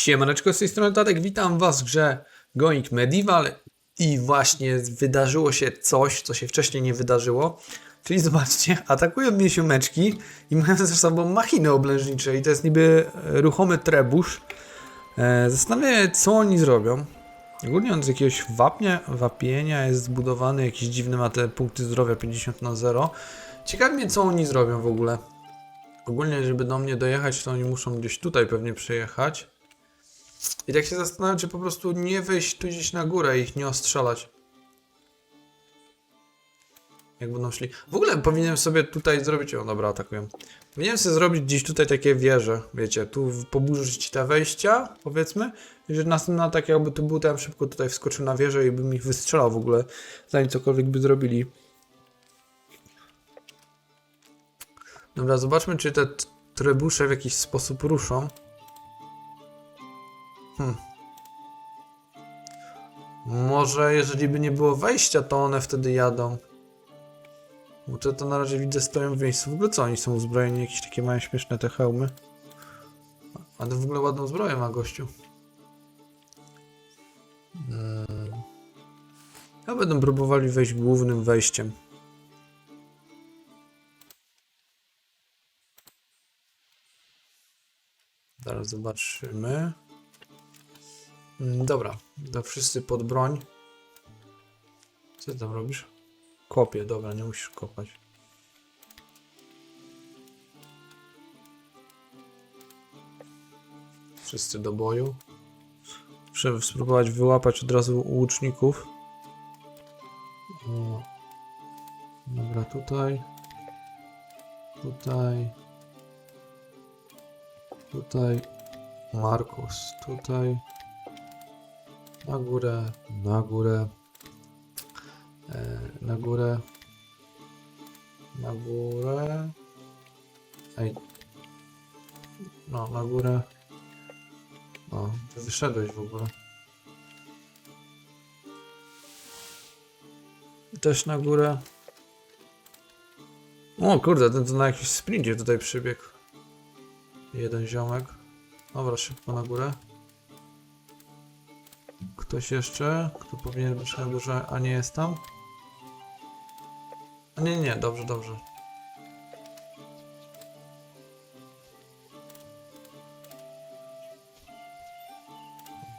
Siemaneczko, z tej strony Tadek, witam was w grze Going Medieval i właśnie wydarzyło się coś, co się wcześniej nie wydarzyło. Czyli zobaczcie, atakują mnie siomeczki i mają ze sobą machiny oblężnicze i to jest niby e, ruchomy trebusz. E, Zastanawiam się, co oni zrobią. Ogólnie on z jakiegoś wapnia, wapienia jest zbudowany, jakiś dziwny ma te punkty zdrowia 50 na 0. Ciekawi mnie, co oni zrobią w ogóle. Ogólnie, żeby do mnie dojechać, to oni muszą gdzieś tutaj pewnie przejechać. I tak się zastanawiam, czy po prostu nie wejść tu gdzieś na górę i ich nie ostrzelać. Jak będą szli. W ogóle powinienem sobie tutaj zrobić. O, dobra, atakują. Powinienem sobie zrobić gdzieś tutaj takie wieże. Wiecie, tu poburzyć te wejścia, powiedzmy. I że następny atak, jakby tu był, to ja szybko tutaj wskoczył na wieżę i bym ich wystrzelał w ogóle, zanim cokolwiek by zrobili. Dobra, zobaczmy, czy te trebusze w jakiś sposób ruszą. Hmm. Może jeżeli by nie było wejścia, to one wtedy jadą. Bo to, to na razie widzę stoją w miejscu. W ogóle co oni są uzbrojeni? Jakieś takie mają śmieszne te hełmy. A to w ogóle ładną zbroję ma gościu. Hmm. Ja będą próbowali wejść głównym wejściem. Zaraz zobaczymy. Mm, Dobra, to wszyscy pod broń. Co ty tam robisz? Kopię, dobra, nie musisz kopać. Wszyscy do boju. Muszę spróbować wyłapać od razu łuczników. Dobra, tutaj. Tutaj. Tutaj. Markus, tutaj. Na górę, na górę. E, na górę. Na górę. Ej. No, na górę. O, ty wyszedłeś w ogóle. Też na górę. O kurde, ten to na jakiś sprincie tutaj przybiegł. Jeden ziomek. Dobra, szybko na górę. Ktoś jeszcze? Kto powinien być na górze, a nie jest tam? Nie, nie, dobrze, dobrze.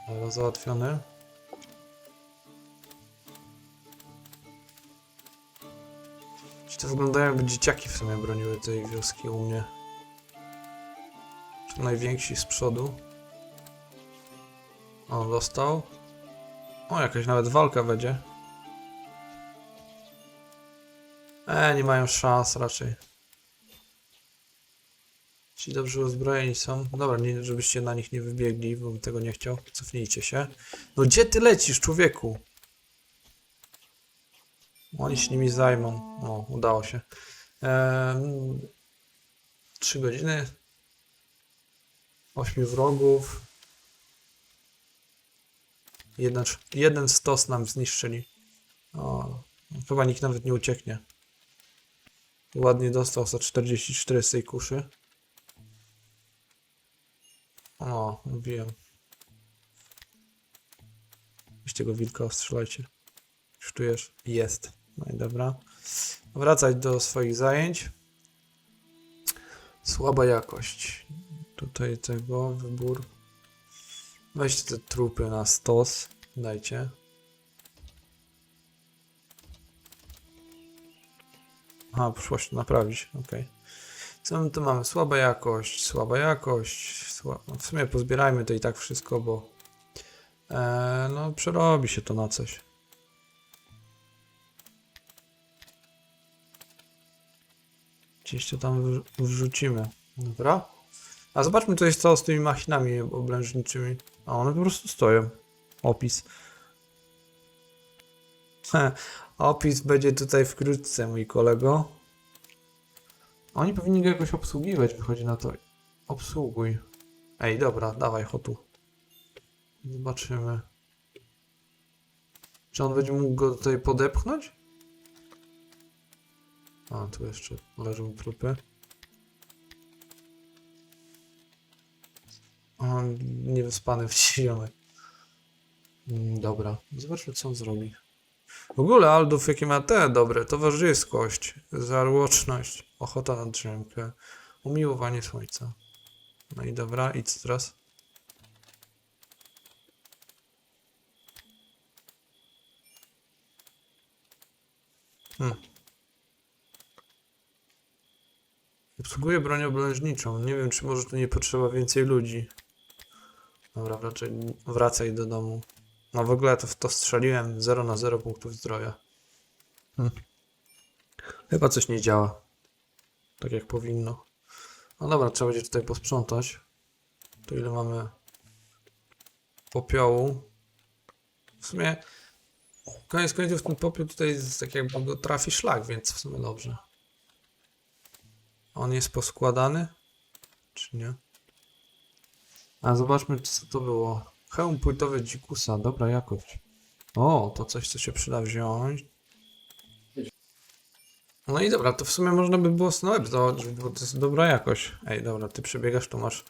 Dobra, załatwiony. Ci to wyglądają jakby dzieciaki w sumie broniły tej wioski u mnie. Czy najwięksi z przodu. O, dostał. O, jakaś nawet walka będzie. E, nie mają szans raczej. Ci dobrze uzbrojeni są. Dobra, nie, żebyście na nich nie wybiegli, bo bym tego nie chciał. Cofnijcie się. No gdzie ty lecisz, człowieku? Oni się nimi zajmą. O, udało się. Ehm, Trzy godziny. Ośmiu wrogów. Jeden, jeden stos nam zniszczyli. O, chyba nikt nawet nie ucieknie. Ładnie dostał za 44 z tej kuszy. O, mówiłem. Weź tego wilka, ostrzelajcie. Już tu jest. Jest. No i dobra. Wracać do swoich zajęć. Słaba jakość. Tutaj tego, wybór. Weźcie te trupy na stos. Dajcie. Aha, przyszło się naprawić. Ok. Co my tu mamy? Słaba jakość, słaba jakość. No W sumie pozbierajmy to i tak wszystko, bo e, no przerobi się to na coś. Gdzieś to tam wrz- wrzucimy. Dobra. A zobaczmy, co jest co z tymi machinami oblężniczymi. A one po prostu stoją. Opis. Heh, Opis będzie tutaj wkrótce, mój kolego. Oni powinni go jakoś obsługiwać, wychodzi na to. Obsługuj. Ej, dobra, dawaj hotu. Zobaczymy. Czy on będzie mógł go tutaj podepchnąć? A, tu jeszcze leżą trupy. Niewyspany w ziomek. Mm, Dobra, zobaczmy co on zrobi. W ogóle Aldów jakie ma te dobre, towarzyskość, żarłoczność, ochota na drzemkę, umiłowanie słońca. No i dobra, i co teraz? Hmm. Obsługuję broń oblężniczą. Nie wiem, czy może tu nie potrzeba więcej ludzi. Dobra, raczej wracaj do domu. No w ogóle to w to strzeliłem 0 na 0 punktów zdrowia. Hm. Chyba coś nie działa. Tak jak powinno. No dobra, trzeba będzie tutaj posprzątać. To ile mamy popiołu. W sumie koniec końców ten popiół tutaj jest tak jakby go trafi szlak, więc w sumie dobrze. On jest poskładany? Czy nie? A zobaczmy, co to było. Hełm płytowy dzikusa, dobra jakość. O, to coś, co się przyda wziąć. No i dobra, to w sumie można by było na łeb założyć, bo to jest dobra jakość. Ej, dobra, ty przebiegasz, to masz...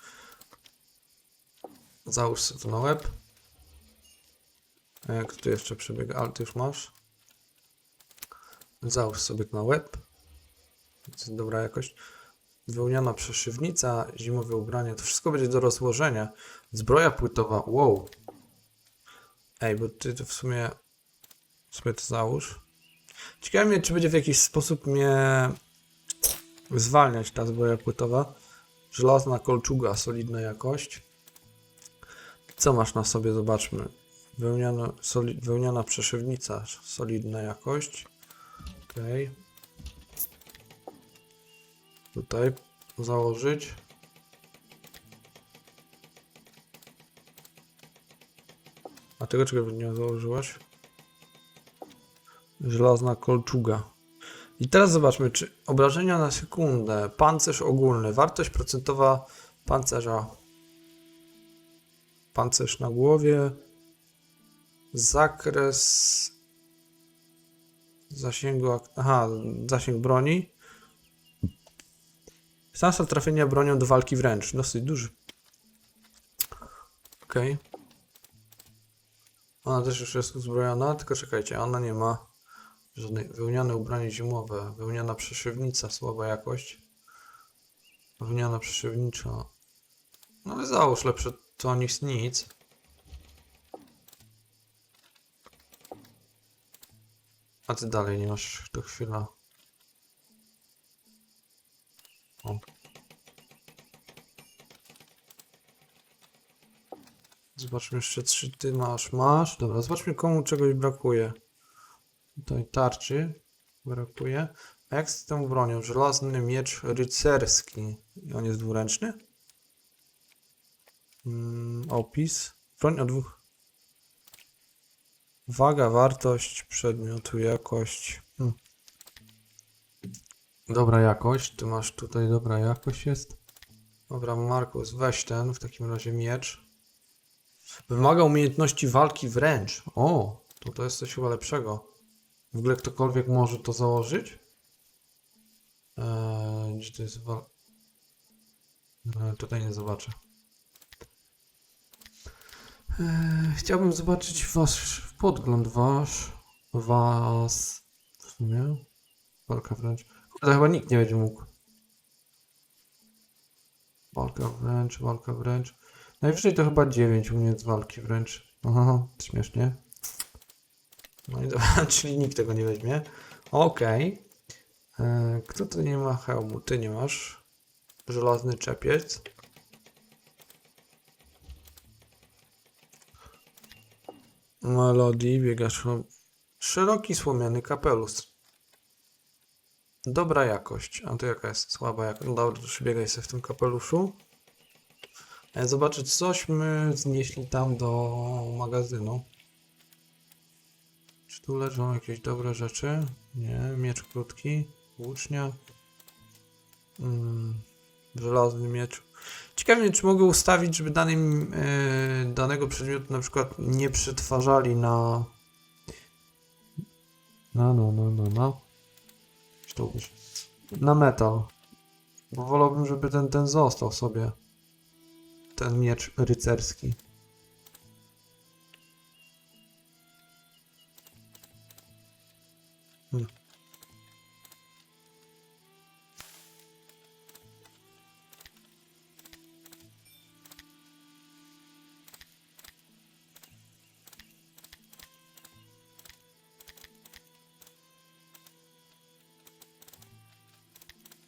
Załóż sobie to na łeb. A jak tu jeszcze przebiega? Ale ty już masz. Załóż sobie to na łeb. To jest dobra jakość. Wełniana przeszywnica, zimowe ubrania, to wszystko będzie do rozłożenia. Zbroja płytowa, wow. Ej, bo ty to w sumie sobie to załóż. Ciekawe mnie, czy będzie w jakiś sposób mnie zwalniać ta zbroja płytowa. Żelazna kolczuga, solidna jakość. Co masz na sobie? Zobaczmy. Wełniana, soli, wełniana przeszywnica, solidna jakość. Okej. Tutaj założyć. A tego czego nie założyłaś? Żelazna kolczuga. I teraz zobaczmy, czy obrażenia na sekundę, pancerz ogólny, wartość procentowa pancerza, pancerz na głowie, zakres zasięgu, aha, zasięg broni, szansa trafienia bronią do walki wręcz, dosyć duży. Okej. Ona też już jest uzbrojona, tylko czekajcie, ona nie ma żadnej wełniane ubranie zimowe, wełniana przeszywnica, słaba jakość. Wełniana przeszywnicza. No ale załóż lepsze to niż nic. A ty dalej nie masz to chwila. Zobaczmy jeszcze, czy ty masz. Masz? Dobra, zobaczmy komu czegoś brakuje. Tutaj tarczy brakuje. A jak z tą bronią? Żelazny miecz rycerski. I on jest dwuręczny? Mm, opis. Broń o dwóch. Waga, wartość przedmiotu, jakość. Dobra jakość. Ty masz tutaj dobra jakość jest. Dobra, Markus, weź ten, w takim razie miecz. Wymaga umiejętności walki wręcz. O, to to jest coś chyba lepszego. W ogóle ktokolwiek może to założyć? Eee, gdzie to jest wal... Eee, tutaj nie zobaczę. Eee, chciałbym zobaczyć wasz podgląd wasz. Was. W sumie. Walka wręcz. Kurde, chyba nikt nie będzie mógł. Walka wręcz, walka wręcz. Najwyżej to chyba 9 umiejętności walki wręcz. Aha, śmiesznie. No i dobra, czyli nikt tego nie weźmie. Okej. E, Kto tu nie ma hełmu? Ty nie masz. Żelazny czepiec. Melody, biegasz. Szeroki słomiany kapelusz. Dobra jakość. A to jaka jest słaba jakość? No dobra, to przybiegaj sobie w tym kapeluszu. E, Zobaczyć, cośmy znieśli tam do magazynu. Czy tu leżą jakieś dobre rzeczy? Nie. Miecz krótki. Włócznia. Mm, żelazny miecz. Ciekawe mnie, czy mogę ustawić, żeby danym, yy, danego przedmiotu na przykład nie przetwarzali na... No, no, no, no, no. Na metal. Bo wolałbym, żeby ten, ten został sobie. ten miecz rycerski.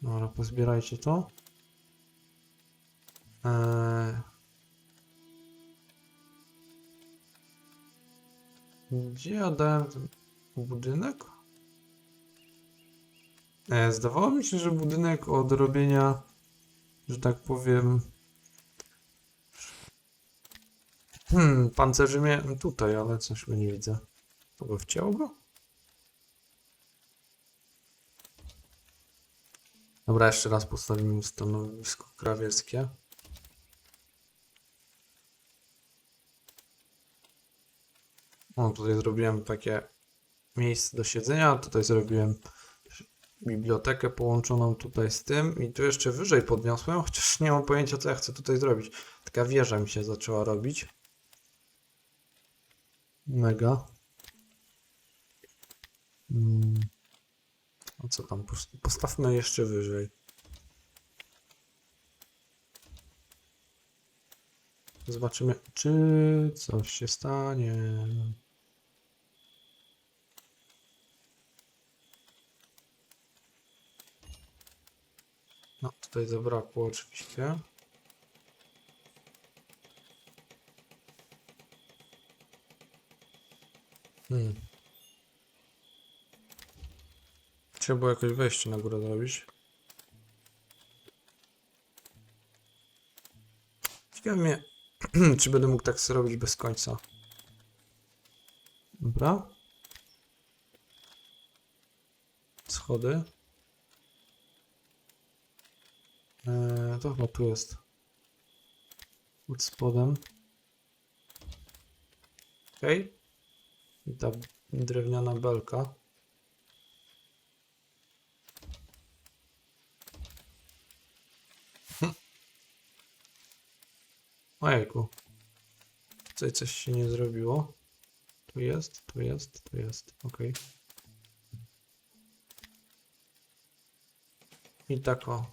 Dobra, pozbierajcie to. Eee... Gdzie ja dałem ten budynek? E, zdawało mi się, że budynek od robienia, że tak powiem... Hmm, pancerzy miałem tutaj, ale coś go nie widzę. To go wciął go? Dobra, jeszcze raz postawimy stanowisko krawieckie. O, tutaj zrobiłem takie miejsce do siedzenia, tutaj zrobiłem bibliotekę połączoną tutaj z tym i tu jeszcze wyżej podniosłem, chociaż nie mam pojęcia co ja chcę tutaj zrobić. Taka wieża mi się zaczęła robić. Mega. Mm. A co tam? Pos- Postawmy jeszcze wyżej. Zobaczymy, czy coś się stanie. No, tutaj zabrakło oczywiście. Hmm. Trzeba było jakoś wejście na górę zrobić. Ciekawe mnie, czy będę mógł tak sobie robić bez końca. Dobra. Schody. Eee, to chyba tu jest. Pod spodem. Okej. I ta drewniana belka. Ojejku. Tutaj coś się nie zrobiło. Tu jest, tu jest, tu jest. Ok. I tak o.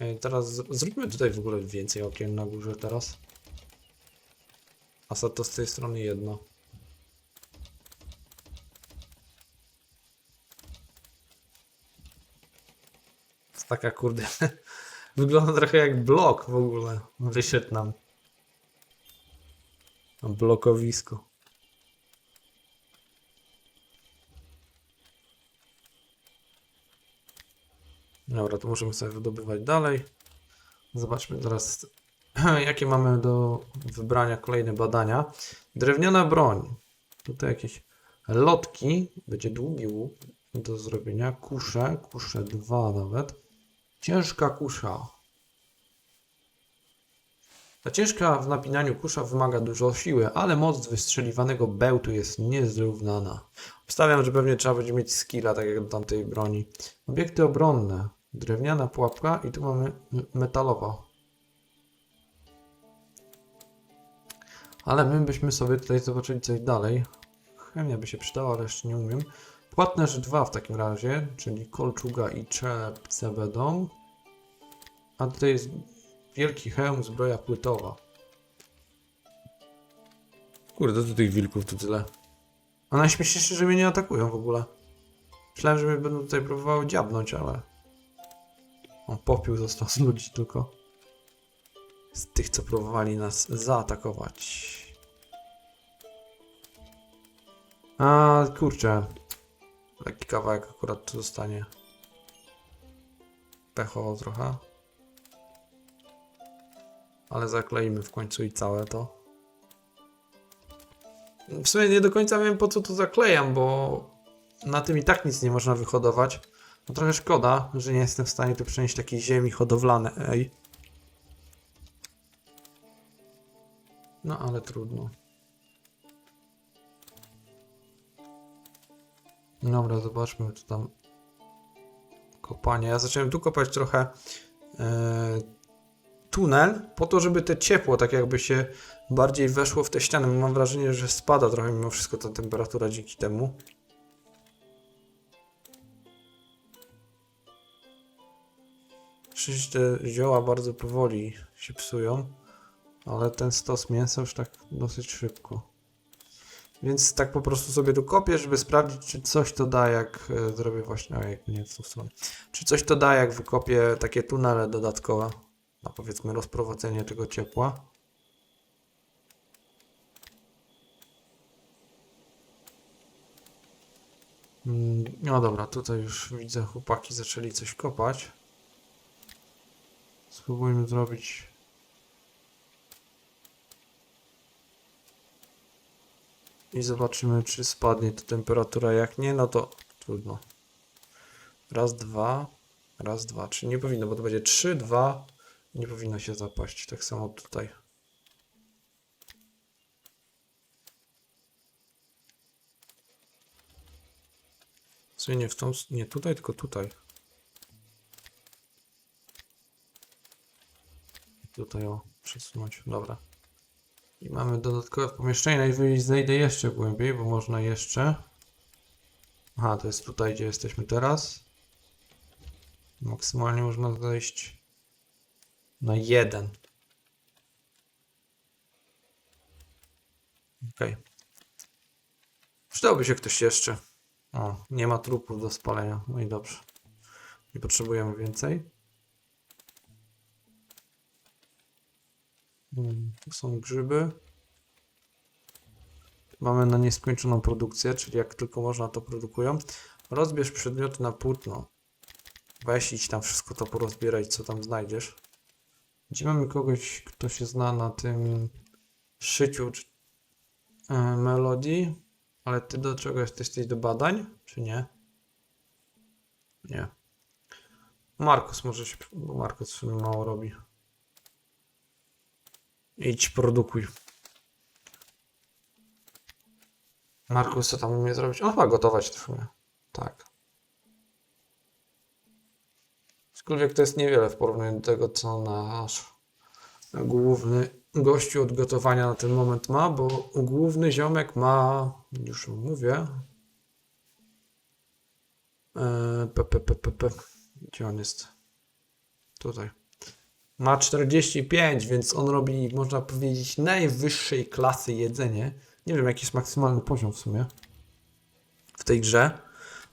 Ej, teraz zróbmy tutaj w ogóle więcej okien na górze teraz. A za to z tej strony jedno. Jest taka kurde. Wygląda trochę jak blok w ogóle. Wyszedł nam. Blokowisko. Dobra, to możemy sobie wydobywać dalej. Zobaczmy teraz, jakie mamy do wybrania kolejne badania. Drewniana broń. Tutaj jakieś lotki. Będzie długi łuk do zrobienia. Kusze, kusze dwa nawet. Ciężka kusza. Ta ciężka w napinaniu kusza wymaga dużo siły, ale moc wystrzeliwanego bełtu jest niezrównana. Obstawiam, że pewnie trzeba będzie mieć skilla, tak jak do tamtej broni. Obiekty obronne. Drewniana pułapka i tu mamy metalowa. Ale my byśmy sobie tutaj zobaczyli coś dalej. Chemia by się przydała, ale jeszcze nie umiem. Płatnerz 2 w takim razie, czyli kolczuga i czepce będą. A tutaj jest wielki hełm, zbroja płytowa. Kurde, to tych wilków tu tyle. A najśmieszniejsze, że mnie nie atakują w ogóle. Myślałem, że mnie będą tutaj próbowały dziabnąć, ale... On popiół został z ludzi tylko. Z tych, co próbowali nas zaatakować. A kurczę. Taki kawałek akurat tu zostanie. Pechowo trochę. Ale zakleimy w końcu i całe to. W sumie nie do końca wiem po co to zaklejam, bo na tym i tak nic nie można wyhodować. No trochę szkoda, że nie jestem w stanie tu przenieść takiej ziemi hodowlanej. Ej. No ale trudno. Dobra, zobaczmy co tam. Kopanie. Ja zacząłem tu kopać trochę e, tunel po to, żeby te ciepło tak jakby się bardziej weszło w te ściany. Mam wrażenie, że spada trochę mimo wszystko ta temperatura dzięki temu. Przecież te zioła bardzo powoli się psują, ale ten stos mięsa już tak dosyć szybko. Więc tak po prostu sobie tu kopię, żeby sprawdzić, czy coś to da, jak e, zrobię właśnie, o jak nie w tą stronę. Czy coś to da, jak wykopię takie tunele dodatkowe, na powiedzmy rozprowadzenie tego ciepła. Mm, No dobra, tutaj już widzę, chłopaki zaczęli coś kopać. Spróbujmy zrobić i zobaczymy, czy spadnie ta temperatura. Jak nie, no to trudno. Raz, dwa, raz, dwa. Czy nie powinno, bo to będzie trzy, dwa. Nie powinno się zapaść. Tak samo tutaj. W sumie nie w tą, nie tutaj, tylko tutaj. Tutaj o, przesunąć. Dobra. I mamy dodatkowe pomieszczenie. Najwyżej zejdę jeszcze głębiej, bo można jeszcze. Aha, to jest tutaj, gdzie jesteśmy teraz. Maksymalnie można zejść na jeden. Okej. Przydałby się ktoś jeszcze. O, nie ma trupów do spalenia. No i dobrze. Nie potrzebujemy więcej. Są grzyby. Mamy na nieskończoną produkcję, czyli jak tylko można to produkują. Rozbierz przedmioty na płótno. Weź idź tam wszystko to porozbieraj, co tam znajdziesz. Gdzie mamy kogoś, kto się zna na tym szyciu czy, e, melodii? Ale ty do czego jesteś? Jesteś do badań, czy nie? Nie. Markus może się, bo Markus mało robi. Idź, produkuj. Markus, co tam umie zrobić? On chyba gotować też umie. Tak. Aczkolwiek to jest niewiele w porównaniu do tego, co nasz główny gościu od gotowania na ten moment ma, bo główny ziomek ma, już mówię, e, p. gdzie on jest? Tutaj. Ma 45, więc on robi, można powiedzieć, najwyższej klasy jedzenie. Nie wiem, jaki jest maksymalny poziom w sumie w tej grze,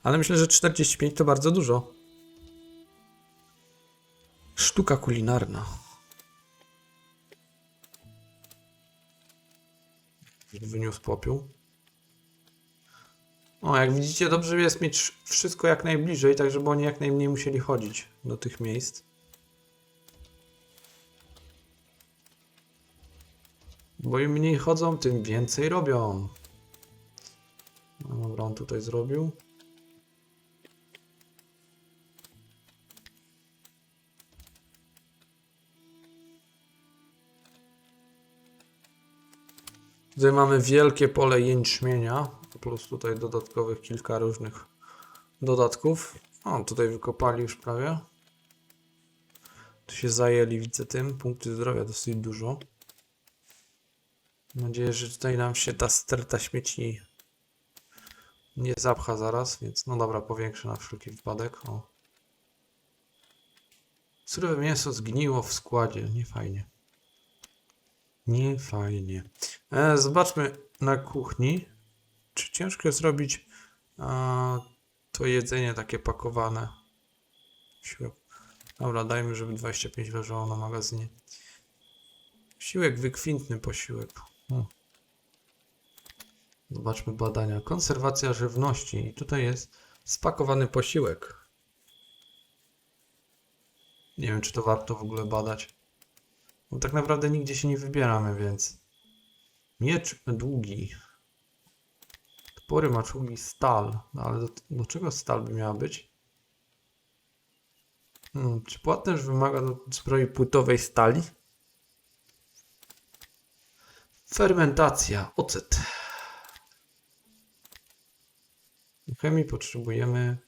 ale myślę, że 45 to bardzo dużo. Sztuka kulinarna. Wyniósł popiół. O, jak widzicie, dobrze jest mieć wszystko jak najbliżej, tak żeby oni jak najmniej musieli chodzić do tych miejsc. Bo im mniej chodzą, tym więcej robią. No dobra, on tutaj zrobił. Tutaj mamy wielkie pole jęczmienia, plus tutaj dodatkowych kilka różnych dodatków. O, tutaj wykopali już prawie. Tu się zajęli, widzę tym. Punkty zdrowia dosyć dużo. Mam nadzieję, że tutaj nam się ta sterta śmieci nie zapcha zaraz, więc no dobra, powiększę na wszelki wypadek. O. Surowe mięso zgniło w składzie, nie fajnie. Nie fajnie. E, zobaczmy na kuchni, czy ciężko jest robić a, to jedzenie takie pakowane. Siłek. Dobra, dajmy, żeby 25 leżało na magazynie. Siłek wykwintny posiłek. Hmm. Zobaczmy badania. Konserwacja żywności. I tutaj jest spakowany posiłek. Nie wiem, czy to warto w ogóle badać. Bo tak naprawdę nigdzie się nie wybieramy, więc. Miecz długi. Topory maczugi stal. No ale do, do czego stal by miała być? Hmm, czy płatnerz wymaga do zbroi płytowej stali? Fermentacja, ocet. Do chemii potrzebujemy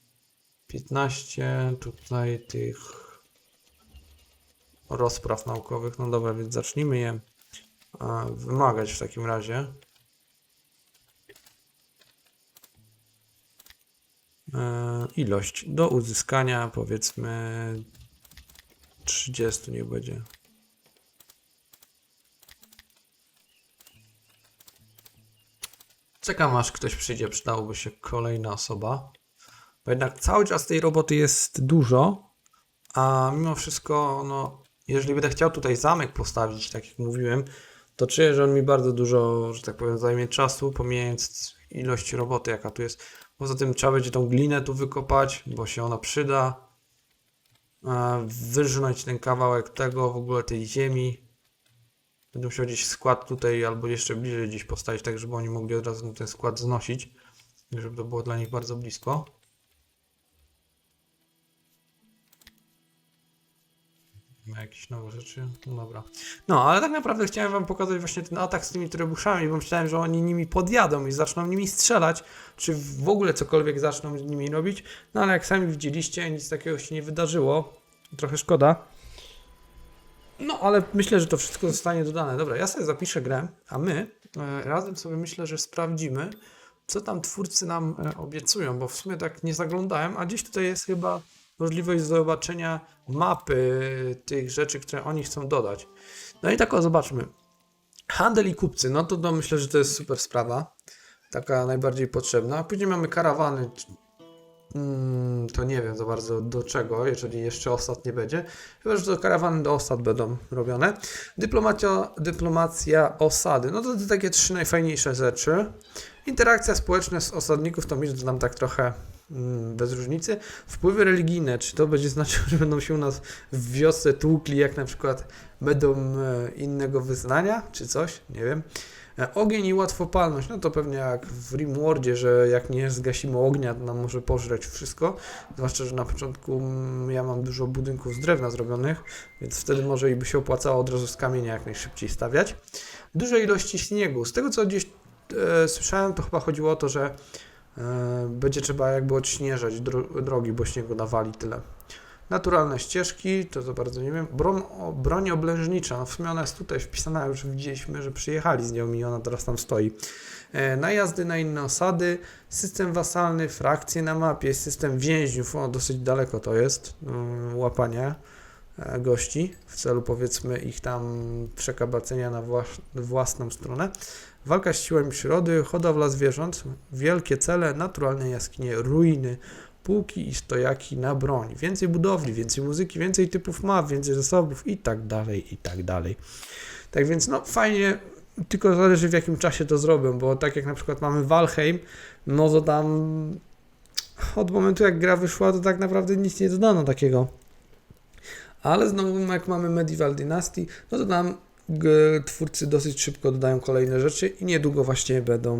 15 tutaj tych rozpraw naukowych. No dobra, więc zacznijmy je e, wymagać w takim razie. E, ilość do uzyskania powiedzmy 30 niech będzie. Czekam aż ktoś przyjdzie, przydałoby się kolejna osoba. Bo jednak cały czas tej roboty jest dużo, a mimo wszystko, no, jeżeli będę chciał tutaj zamek postawić, tak jak mówiłem, to czuję, że on mi bardzo dużo, że tak powiem, zajmie czasu, pomijając ilość roboty, jaka tu jest. Poza tym trzeba będzie tą glinę tu wykopać, bo się ona przyda. E, Wyrżnąć ten kawałek tego, w ogóle tej ziemi. Będę musiał gdzieś skład tutaj albo jeszcze bliżej gdzieś postawić, tak żeby oni mogli od razu ten skład znosić. Żeby to było dla nich bardzo blisko. Ma jakieś nowe rzeczy? No dobra. No, ale tak naprawdę chciałem wam pokazać właśnie ten atak z tymi trybuszami, bo myślałem, że oni nimi podjadą i zaczną nimi strzelać, czy w ogóle cokolwiek zaczną z nimi robić. No ale jak sami widzieliście, nic takiego się nie wydarzyło. Trochę szkoda. No, ale myślę, że to wszystko zostanie dodane. Dobra, ja sobie zapiszę grę, a my e, razem sobie myślę, że sprawdzimy, co tam twórcy nam e, obiecują, bo w sumie tak nie zaglądałem, a gdzieś tutaj jest chyba możliwość zobaczenia mapy tych rzeczy, które oni chcą dodać. No i tak o, zobaczmy. Handel i kupcy, no to, to myślę, że to jest super sprawa. Taka najbardziej potrzebna. Później mamy karawany. Mm, to nie wiem za bardzo do czego, jeżeli jeszcze osad nie będzie. Chyba, że to karawany do osad będą robione. Dyplomacja, dyplomacja osady. No to te takie trzy najfajniejsze rzeczy. Interakcja społeczna z osadników to mi to nam tak trochę mm, bez różnicy. Wpływy religijne, czy to będzie znaczyło, że będą się u nas w wiosce tłukli, jak na przykład będą e, innego wyznania, czy coś, nie wiem. E, Ogień i łatwopalność, no to pewnie jak w Rimworldzie, że jak nie zgasimy ognia, to nam może pożreć wszystko. Zwłaszcza, że na początku mm, ja mam dużo budynków z drewna zrobionych, więc wtedy może i by się opłacało od razu z kamienia jak najszybciej stawiać. Duże ilości śniegu. Z tego co gdzieś e, słyszałem, to chyba chodziło o to, że e, będzie trzeba jakby odśnieżać dro drogi, bo śniegu nawali tyle. Naturalne ścieżki, to za bardzo nie wiem. Broń, broń oblężnicza, no w sumie ona jest tutaj wpisana, już widzieliśmy, że przyjechali z nią i ona teraz tam stoi. E, najazdy na inne osady, system wasalny, frakcje na mapie, system więźniów, o dosyć daleko to jest, mm, łapania e, gości w celu powiedzmy ich tam przekabacenia na włas- własną stronę. Walka z siłami przyrody, hodowla zwierząt, wielkie cele, naturalne jaskinie, ruiny, półki i stojaki na broń. Więcej budowli, więcej muzyki, więcej typów map, więcej zasobów i tak dalej, i tak dalej. Tak więc no fajnie, tylko zależy w jakim czasie to zrobią, bo tak jak na przykład mamy Valheim, no to tam od momentu jak gra wyszła, to tak naprawdę nic nie dodano takiego. Ale znowu jak mamy Medieval Dynasty, no to tam g- twórcy dosyć szybko dodają kolejne rzeczy i niedługo właśnie będą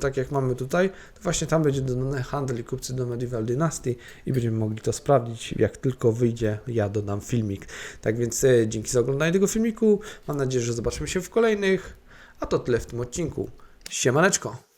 tak jak mamy tutaj, to właśnie tam będzie dodane handel i kupcy do Medieval Dynasty i będziemy mogli to sprawdzić, jak tylko wyjdzie, ja dodam filmik. Tak więc yy, dzięki za oglądanie tego filmiku, mam nadzieję, że zobaczymy się w kolejnych, a to tyle w tym odcinku. Siemaneczko!